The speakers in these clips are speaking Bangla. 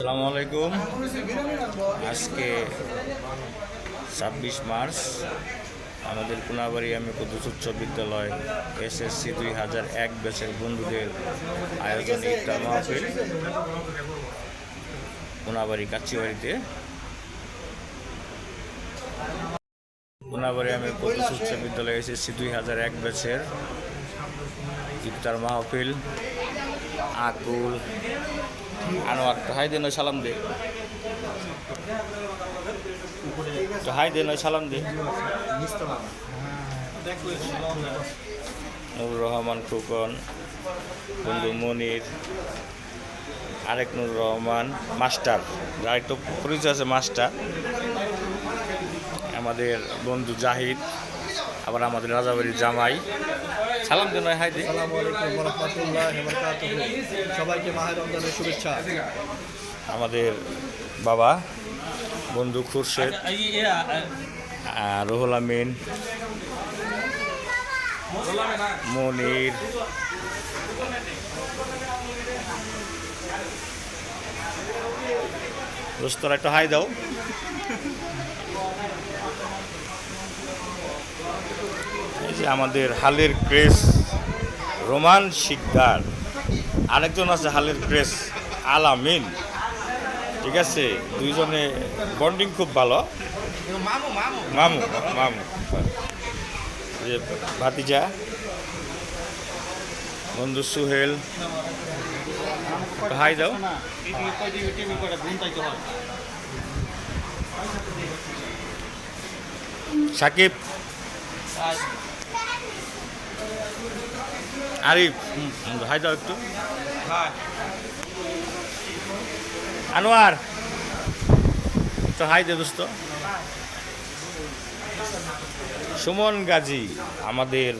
আসসালামু আলাইকুম। আজকে ছাব্বিশ মার্চ, আমাদের কোনাবাড়ি আমি কুদ্দুস উচ্চ বিদ্যালয় এসএসসি দুই হাজার এক ব্যাচের বন্ধুদের আয়োজনে ইফতার মাহফিল কোনাবাড়ি কাচিবাড়িতে। কোনাবাড়ি আমি কুদ্দুস উচ্চ বিদ্যালয় এসএসসি দুই হাজার এক ব্যাচের ইফতার মাহফিল আকুল আনোয়ার তো হাই সালাম দে। তো হাই সালাম দে। নুর রহমান ফুকন বন্ধু মনির, আরেক নুর রহমান, মাস্টার। আরেকটা পরিচয় আছে মাস্টার। আমাদের বন্ধু জাহিদ, আবার আমাদের রাজাবাড়ির জামাই। সালাম দেন ওই হাই দে। আসসালামু আলাইকুম রহমতুল্লাহ বারাকাতুহু সবাইকে মাহের রমজানের শুভেচ্ছা। আমাদের বাবা বন্ধু খুরশেদ আর রুহুল আমিন মনির দোস্তরা একটু হাই দাও। যে আমাদের হালের ক্রেস রোমান শিকদার। আরেকজন আছে হালের ক্রেস আলামিন। ঠিক আছে? দুইজনে বন্ডিং খুব ভালো। মামু মামু। যে ভাতিজা বন্ধু সুহেল। হাই দাও। সাকিব। আরিফ হাই দাও একটু। আনোয়ার। তো হাই দে দোস্ত। সুমন গাজী আমাদের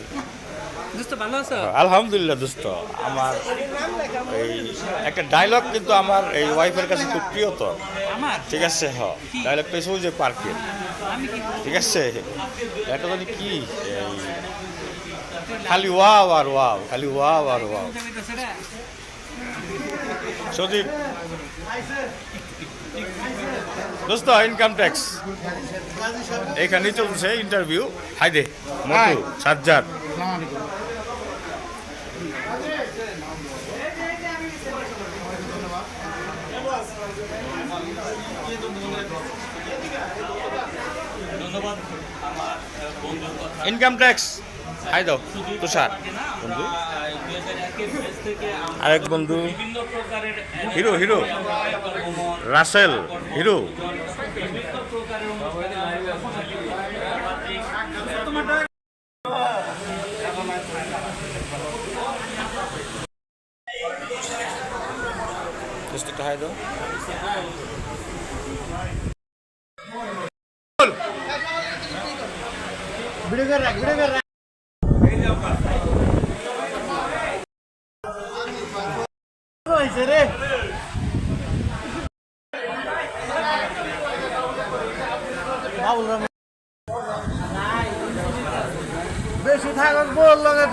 আলহামদুলিল্লাহ দোস্ত আমার এই একটা ডায়লগ কিন্তু আমার এই ওয়াইফের কাছে খুব প্রিয় তো। ঠিক আছে হ। ডায়লগটা যে পার্কের ঠিক আছে? এটা মানে কি? খালি ওয়াও আর ওয়াও খালি ওয়াও আর ওয়াও। সদীপ দোস্ত ইনকাম ট্যাক্স এখানে চলছে ইন্টারভিউ হাই দে মটু সাজ্জাদ। ইনকাম ট্যাক্স হাই দাও তুষার। বন্ধু? আরেক বন্ধু। Hero hero. রাসেল হিরো। মিষ্টিটা হাই দাও। হয়েছে রে বাবুল রহমান বেশি থাকক বল লগে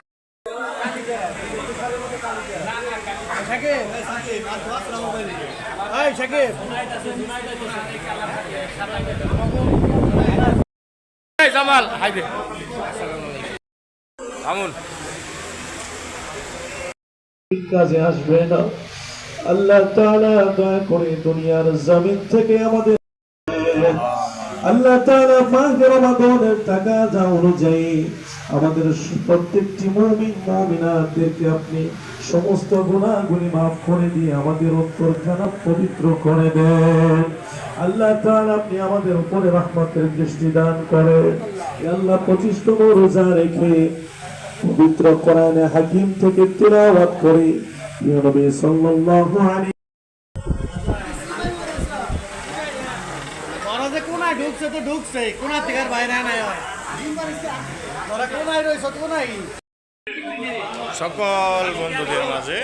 সাকিব এই এই জামাল হাই দে। আমুন কাজে আসবে না। আল্লাহ তাআলা দয়া করে দুনিয়ার জমিন থেকে আমাদের আল্লাহ তাআলা টাকা যা অনুযায়ী আমাদের প্রত্যেকটি মুমিন আপনি সমস্ত গুনাহগুলি মাফ করে দিয়ে আমাদের অন্তরখানা পবিত্র করে দেন। আল্লাহ তাআলা আপনি আমাদের উপরে রহমতের দৃষ্টি দান করেন। আল্লাহ পঁচিশতম রোজা রেখে পবিত্র কোরআনে হাকিম থেকে তিলাওয়াত করে নবী সাল্লাল্লাহু আলাইহি ওরা যে কোনায় ঢুকছে তো ঢুকছে কোনা থেকে বাইরে নাই হয়। ওরা কোনায় রয়েছে তো কোনায়? সকল বন্ধুদের মাঝে